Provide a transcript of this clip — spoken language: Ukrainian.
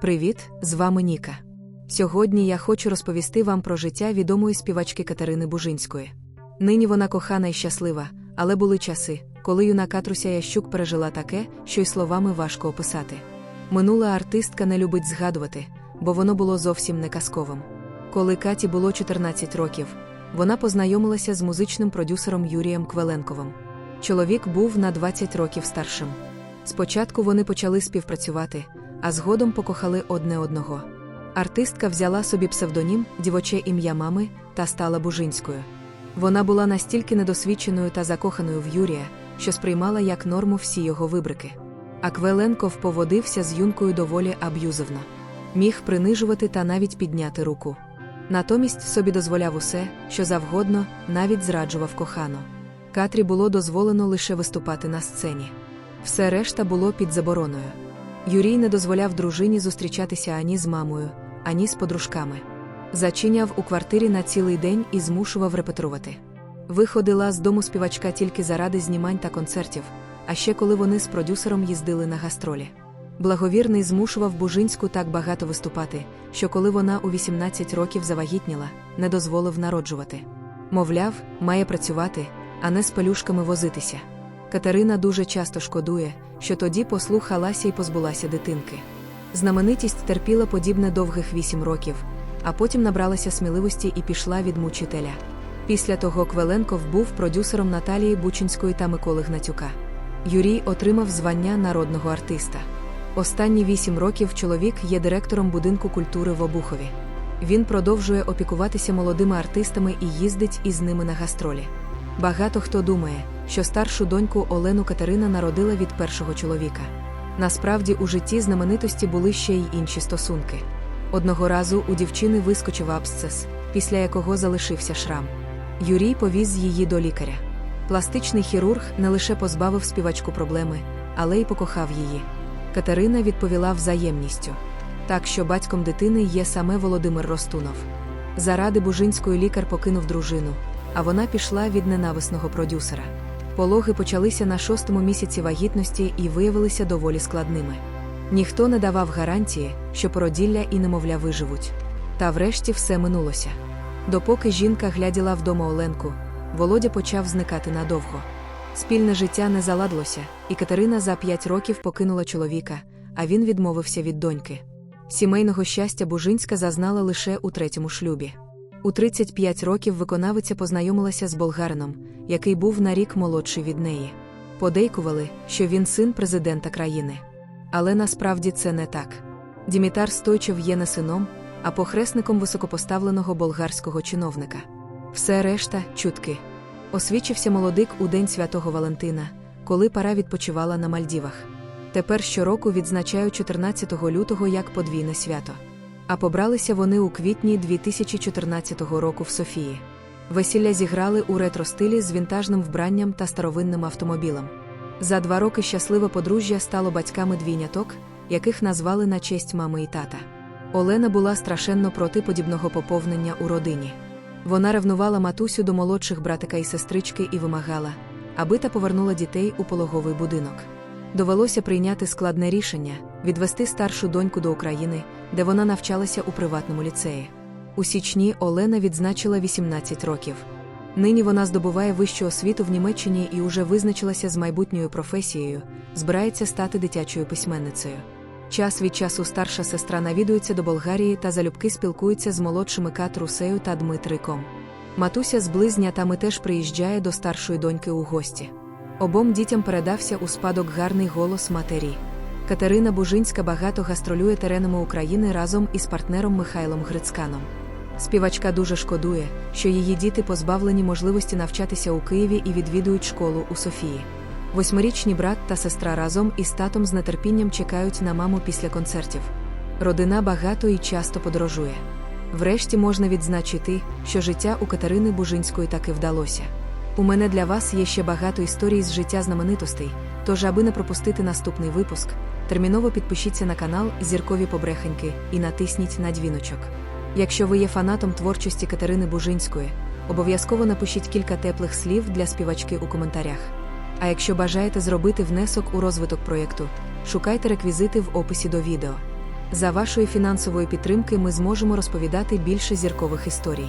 Привіт, з вами Ніка. Сьогодні я хочу розповісти вам про життя відомої співачки Катерини Бужинської. Нині вона кохана і щаслива, але були часи, коли юна Катруся Ящук пережила таке, що й словами важко описати. Минула артистка не любить згадувати, бо воно було зовсім не казковим. Коли Каті було 14 років, вона познайомилася з музичним продюсером Юрієм Квеленковим. Чоловік був на 20 років старшим. Спочатку вони почали співпрацювати, а згодом покохали одне одного. Артистка взяла собі псевдонім, дівоче ім'я мами та стала Бужинською. Вона була настільки недосвідченою та закоханою в Юрія, що сприймала як норму всі його вибрики. А Квеленков поводився з юнкою доволі аб'юзивно. Міг принижувати та навіть підняти руку. Натомість собі дозволяв усе, що завгодно, навіть зраджував кохану. Катрі було дозволено лише виступати на сцені. Все решта було під забороною. Юрій не дозволяв дружині зустрічатися ані з мамою, ані з подружками. Зачиняв у квартирі на цілий день і змушував репетирувати. Виходила з дому співачка тільки заради знімань та концертів, а ще коли вони з продюсером їздили на гастролі. Благовірний змушував Бужинську так багато виступати, що коли вона у 18 років завагітніла, не дозволив народжувати. Мовляв, має працювати, а не з пелюшками возитися. Катерина дуже часто шкодує, що тоді послухалася і позбулася дитинки. Знаменитість терпіла подібне довгих вісім років, а потім набралася сміливості і пішла від мучителя. Після того Квеленков був продюсером Наталії Бучинської та Миколи Гнатюка. Юрій отримав звання народного артиста. Останні вісім років чоловік є директором будинку культури в Обухові. Він продовжує опікуватися молодими артистами і їздить із ними на гастролі. Багато хто думає, що старшу доньку Олену Катерина народила від першого чоловіка. Насправді у житті знаменитості були ще й інші стосунки. Одного разу у дівчини вискочив абсцес, після якого залишився шрам. Юрій повіз її до лікаря. Пластичний хірург не лише позбавив співачку проблеми, але й покохав її. Катерина відповіла взаємністю. Так що батьком дитини є саме Володимир Ростунов. Заради Бужинської лікар покинув дружину, а вона пішла від ненависного продюсера. Пологи почалися на шостому місяці вагітності і виявилися доволі складними. Ніхто не давав гарантії, що породілля і немовля виживуть. Та врешті все минулося. Допоки жінка гляділа вдома Оленку, Володя почав зникати надовго. Спільне життя не заладилося, і Катерина за п'ять років покинула чоловіка, а він відмовився від доньки. Сімейного щастя Бужинська зазнала лише у третьому шлюбі. У 35 років виконавиця познайомилася з болгарином, який був на рік молодший від неї. Подейкували, що він син президента країни. Але насправді це не так. Дімітар Стойчев є не сином, а похресником високопоставленого болгарського чиновника. Все решта чутки. Освічився молодик у День Святого Валентина, коли пара відпочивала на Мальдівах. Тепер щороку відзначають 14 лютого як подвійне свято. А побралися вони у квітні 2014 року в Софії. Весілля зіграли у ретро-стилі з вінтажним вбранням та старовинним автомобілем. За два роки щасливе подружжя стало батьками двійняток, яких назвали на честь мами і тата. Олена була страшенно проти подібного поповнення у родині. Вона ревнувала матусю до молодших братика і сестрички і вимагала, аби та повернула дітей у пологовий будинок. Довелося прийняти складне рішення відвести старшу доньку до України, де вона навчалася у приватному ліцеї. У січні Олена відзначила 18 років. Нині вона здобуває вищу освіту в Німеччині і уже визначилася з майбутньою професією, збирається стати дитячою письменницею. Час від часу старша сестра навідується до Болгарії та залюбки спілкується з молодшими Кат Русею та Дмитриком. Матуся з близнятами теж приїжджає до старшої доньки у гості. Обом дітям передався у спадок гарний голос матері. Катерина Бужинська багато гастролює теренами України разом із партнером Михайлом Грицканом. Співачка дуже шкодує, що її діти позбавлені можливості навчатися у Києві і відвідують школу у Софії. Восьмирічні брат та сестра разом із татом з нетерпінням чекають на маму після концертів. Родина багато і часто подорожує. Врешті можна відзначити, що життя у Катерини Бужинської таки вдалося. У мене для вас є ще багато історій з життя знаменитостей, тож, аби не пропустити наступний випуск, терміново підпишіться на канал Зіркові Побрехеньки і натисніть на дзвіночок. Якщо ви є фанатом творчості Катерини Бужинської, обов'язково напишіть кілька теплих слів для співачки у коментарях. А якщо бажаєте зробити внесок у розвиток проєкту, шукайте реквізити в описі до відео. За вашої фінансової підтримки ми зможемо розповідати більше зіркових історій.